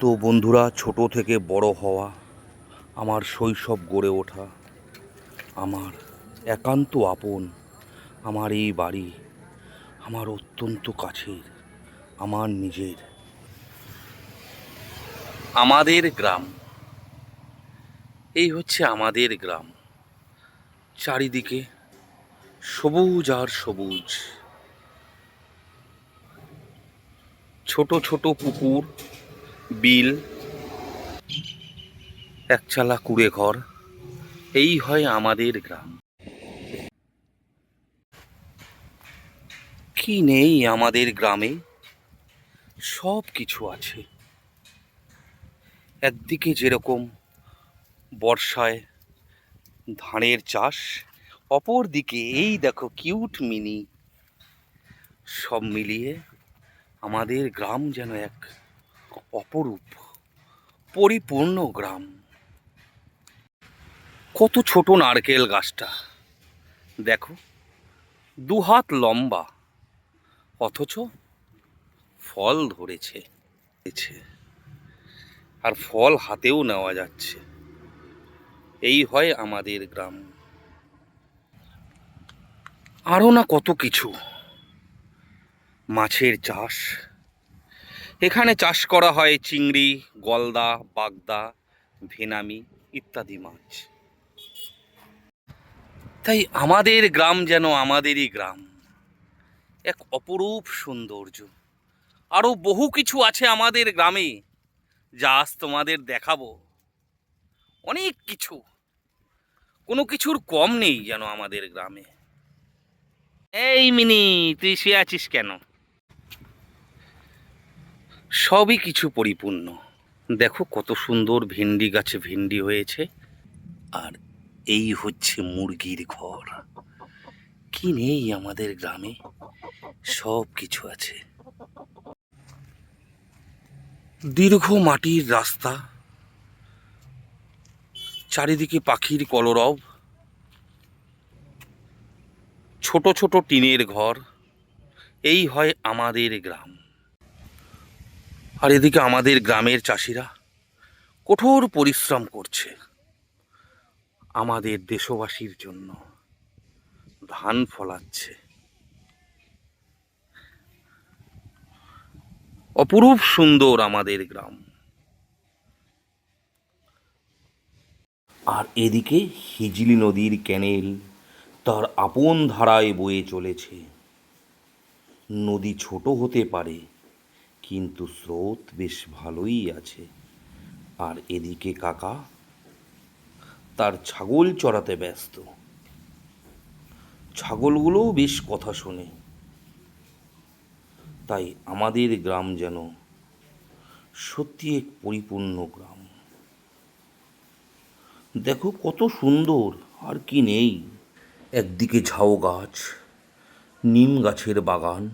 তো বন্ধুরা, ছোট থেকে বড় হওয়া, আমার শৈশব গড়ে ওঠা, আমার একান্ত আপন, আমার এই বাড়ি, আমার অত্যন্ত কাছের, আমার নিজের। আমাদের গ্রাম, এই হচ্ছে আমাদের গ্রাম। চারিদিকে সবুজ আর সবুজ। ছোট ছোট পুকুর বিল, একচালা কুড়ে ঘর, এই হয় আমাদের গ্রাম। কি নেই আমাদের গ্রামে? সব কিছু আছে। একদিকে যেরকম বর্ষায় ধানের চাষ অপর দিকে এই দেখো কিউট মিনি। সব মিলিয়ে আমাদের গ্রাম যেন এক অপরূপ, পরিপূর্ণ গ্রাম। কত ছোট নারকেল গাছটা। দেখো, দুহাত লম্বা, অথচ ফল ধরেছে। আর ফল হাতেও নেওয়া যাচ্ছে। এই হয় আমাদের গ্রাম। আরও না কত কিছু। মাছের চাষ এখানে চাষ করা হয় চিংড়ি, গলদা, বাগদা, ভেনামি ইত্যাদি মাছ। তাই আমাদের গ্রাম যেন আমাদেরই গ্রাম। এক অপরূপ সৌন্দর্য। আরও বহু কিছু আছে আমাদের গ্রামে, যা আজ তোমাদের দেখাবো। অনেক কিছু। কোনো কিছুর কম নেই যেন আমাদের গ্রামে। এই মিনি, তুই শুয়ে আছিস কেন? সবই কিছু পরিপূর্ণ। দেখো কত সুন্দর ভেন্ডি গাছে ভেন্ডি হয়েছে। আর এই হচ্ছে মুরগির ঘর। কি নেই আমাদের গ্রামে? সব কিছু আছে। দীর্ঘ মাটির রাস্তা। চারিদিকে পাখির কলরব। ছোট ছোট টিনের ঘর। এই হয় আমাদের গ্রাম। আর এদিকে আমাদের গ্রামের চাষিরা কঠোর পরিশ্রম করছে আমাদের দেশবাসীর জন্য। ধান ফলাচ্ছে। অপরূপ সুন্দর আমাদের গ্রাম। আর এদিকে হিজলি নদীর ক্যানেল তার আপন ধারায় বয়ে চলেছে। নদী ছোট হতে পারে কিন্তু স্রোত বেশ ভালোই আছে। আর এদিকে কাকা, তার ছাগল চড়াতে ব্যস্ত। ছাগলগুলোও বেশ কথা শোনে। তাই আমাদের গ্রাম যেন সত্যি এক পরিপূর্ণ গ্রাম। দেখো কত সুন্দর, আর কি নেই। একদিকে ঝাউ গাছ নিম গাছের বাগান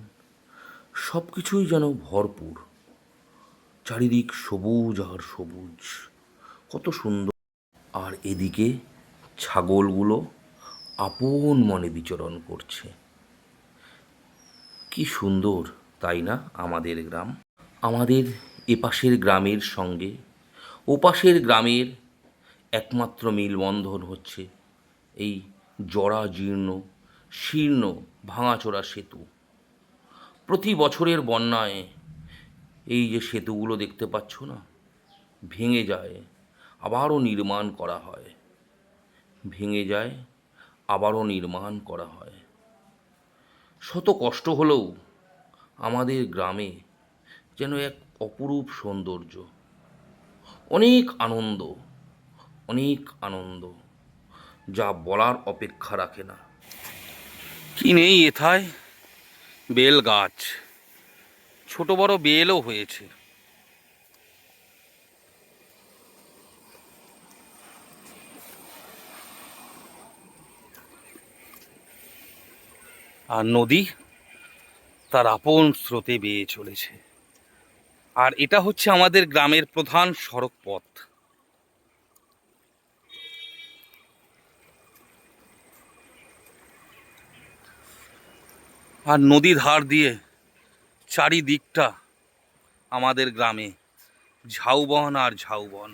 সব কিছুই যেন ভরপুর। চারিদিক সবুজ আর সবুজ। কত সুন্দর। আর এদিকে ছাগলগুলো আপন মনে বিচরণ করছে। কি সুন্দর, তাই না, আমাদের গ্রাম? আমাদের এপাশের গ্রামের সঙ্গে, ওপাশের গ্রামের একমাত্র মিলবন্ধন হচ্ছে এই জরা জীর্ণ শীর্ণ, ভাঙাচোরা সেতু। প্রতি বছরের বন্যায় এই যে সেতুগুলো দেখতে পাচ্ছ না, ভেঙে যায়, আবারও নির্মাণ করা হয়। ভেঙে যায়, আবারও নির্মাণ করা হয়। শত কষ্ট হলেও আমাদের গ্রামে যেন এক অপরূপ সৌন্দর্য, অনেক আনন্দ অনেক আনন্দ, যা বলার অপেক্ষা রাখে না। কি নেই এথায়? বেল গাছ। ছোট বড় বেলও হয়েছে। আর নদী তার আপন স্রোতে বেয়ে চলেছে। আর এটা হচ্ছে আমাদের গ্রামের প্রধান সড়ক পথ আর নদী ধার দিয়ে চারিদিকটা আমাদের গ্রামে ঝাউবন আর ঝাউবন।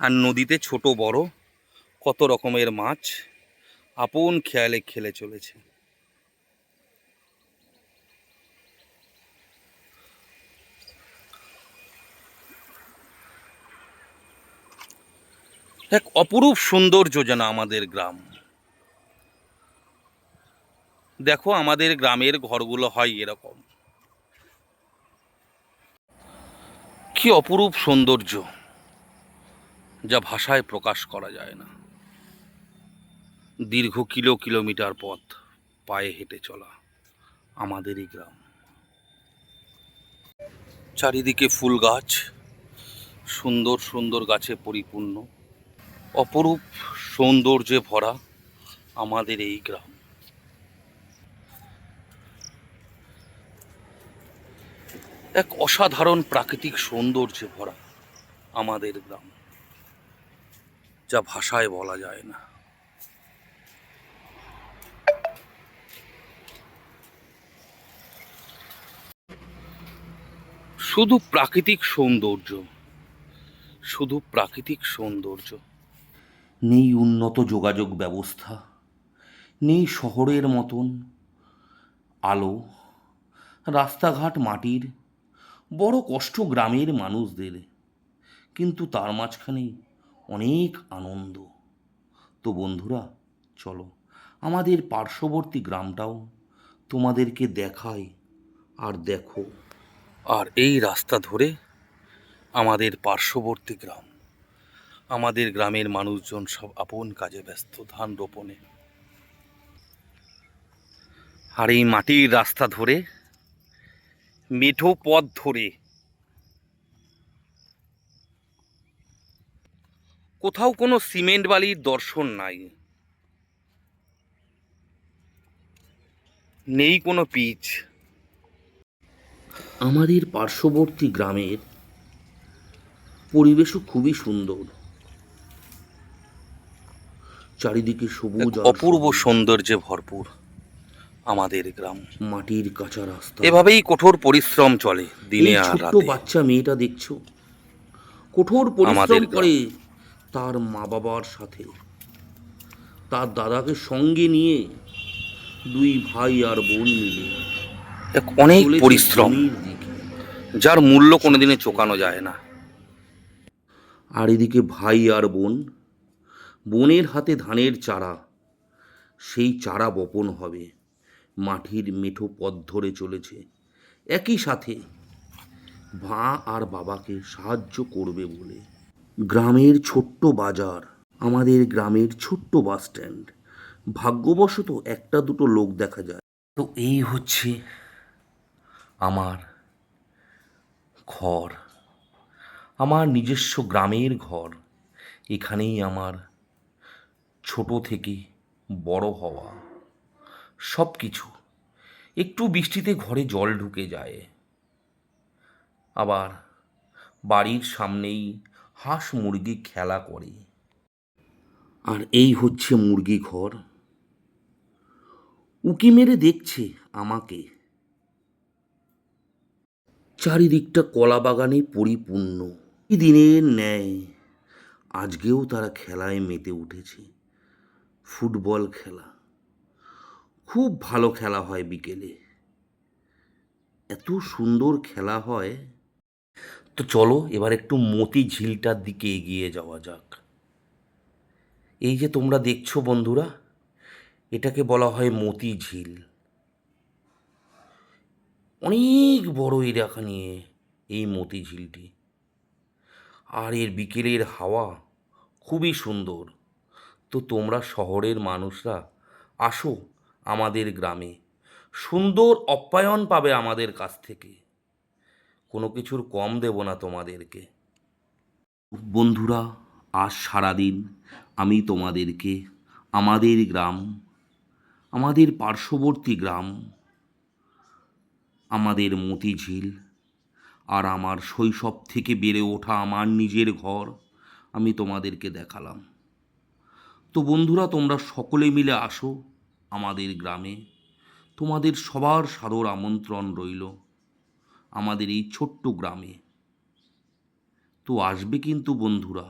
আর নদীতে ছোট বড় কত রকমের মাছ আপন খেয়ালে খেলে চলেছে। এক অপরূপ সৌন্দর্য যেন আমাদের গ্রাম। দেখো আমাদের গ্রামের ঘরগুলো হয় এরকম। কি অপরূপ সৌন্দর্য যা ভাষায় প্রকাশ করা যায় না। দীর্ঘ কিলো কিলোমিটার পথ পায়ে হেঁটে চলা আমাদেরই গ্রাম। চারিদিকে ফুল গাছ, সুন্দর সুন্দর গাছে পরিপূর্ণ। অপরূপ সৌন্দর্যে ভরা আমাদের এই গ্রাম। এক অসাধারণ প্রাকৃতিক সৌন্দর্যে ভরা আমাদের গ্রাম, যা ভাষায় বলা যায় না। শুধু প্রাকৃতিক সৌন্দর্য, শুধু প্রাকৃতিক সৌন্দর্য। নেই উন্নত যোগাযোগ ব্যবস্থা, নেই শহরের মতন আলো, রাস্তাঘাট, মাটির বড় কষ্ট গ্রামের মানুষদের কিন্তু তার মাঝখানে অনেক আনন্দ। তো বন্ধুরা, চলো আমাদের পার্শ্ববর্তী গ্রামটাও তোমাদেরকে দেখাই আর দেখো। আর এই রাস্তা ধরে আমাদের পার্শ্ববর্তী গ্রাম। আমাদের গ্রামের মানুষজন সব আপন কাজে ব্যস্ত ধান রোপণে। আর এই মাটির রাস্তা ধরে মেঠো পথ ধরে। কোথাও কোনো সিমেন্ট বালির দর্শন নাই। নেই কোনো পিচ। আমাদের পার্শ্ববর্তী গ্রামের পরিবেশও খুবই সুন্দর। চারিদিকে সবুজ অপূর্ব সৌন্দর্যে ভরপুর। আমাদের গ্রাম। মাটির কাঁচা রাস্তা। এভাবেই কঠোর পরিশ্রম চলে দিনে এই আর ছোট্ট রাতে। বাচ্চা মেয়েটা দেখছ? কঠোর পরিশ্রম আমাদের করে তার মা বাবার সাথে। তার দাদাকে সঙ্গে নিয়ে দুই ভাই আর বোন মিলে এক অনেক চলেছে পরিশ্রম। জমির দিকে। যার মূল্য কোনোদিনে চোকানো যায় না। আর এদিকে ভাই আর বোন বোনের হাতে ধানের চারা সেই চারা বপন হবে। মাটির মেঠো পথ ধরে চলেছে। একই সাথে মা আর বাবাকে সাহায্য করবে বলে। গ্রামের ছোট্ট বাজার, আমাদের গ্রামের ছোট্ট বাস স্ট্যান্ড। ভাগ্যবশত একটা দুটো লোক দেখা যায়। তো এই হচ্ছে আমার ঘর। আমার নিজস্ব গ্রামের ঘর। এখানেই আমার ছোট থেকে বড় হওয়া। সব কিছু একটু বৃষ্টিতে ঘরে জল ঢুকে যায়। আবার বাড়ির সামনেই হাঁস মুরগি খেলা করে। আর এই হচ্ছে মুরগি ঘর। উকি মেরে দেখছে আমাকে। চারিদিকটা কলা বাগানে পরিপূর্ণ। দিনের ন্যায় আজকেও তারা খেলায় মেতে উঠেছে। ফুটবল খেলা। খুব ভালো খেলা হয় বিকেলে। এত সুন্দর খেলা হয়। তো চলো এবার একটু মতি ঝিলটার দিকে এগিয়ে যাওয়া যাক। এই যে তোমরা দেখছ বন্ধুরা, এটাকে বলা হয় মতি ঝিল। অনেক বড় এলাকা নিয়ে এই মতি ঝিলটি। আর এর বিকেলের হাওয়া খুবই সুন্দর। তো তোমরা শহরের মানুষরা আসো আমাদের গ্রামে। সুন্দর অপ্যায়ন পাবে আমাদের কাছ থেকে। কোনো কিছুর কম দেব না তোমাদেরকে। বন্ধুরা, আজ সারাদিন আমি তোমাদেরকে আমাদের গ্রাম, আমাদের পার্শ্ববর্তী গ্রাম, আমাদের মতিঝিল আর আমার শৈশব থেকে বেড়ে ওঠা আমার নিজের ঘর আমি তোমাদেরকে দেখালাম। তো বন্ধুরা, তোমরা সকলে মিলে আসো। আমাদের গ্রামে। তোমাদের সবার সাদর আমন্ত্রণ রইল আমাদের এই ছোট্ট গ্রামে। তো আসবে কিন্তু বন্ধুরা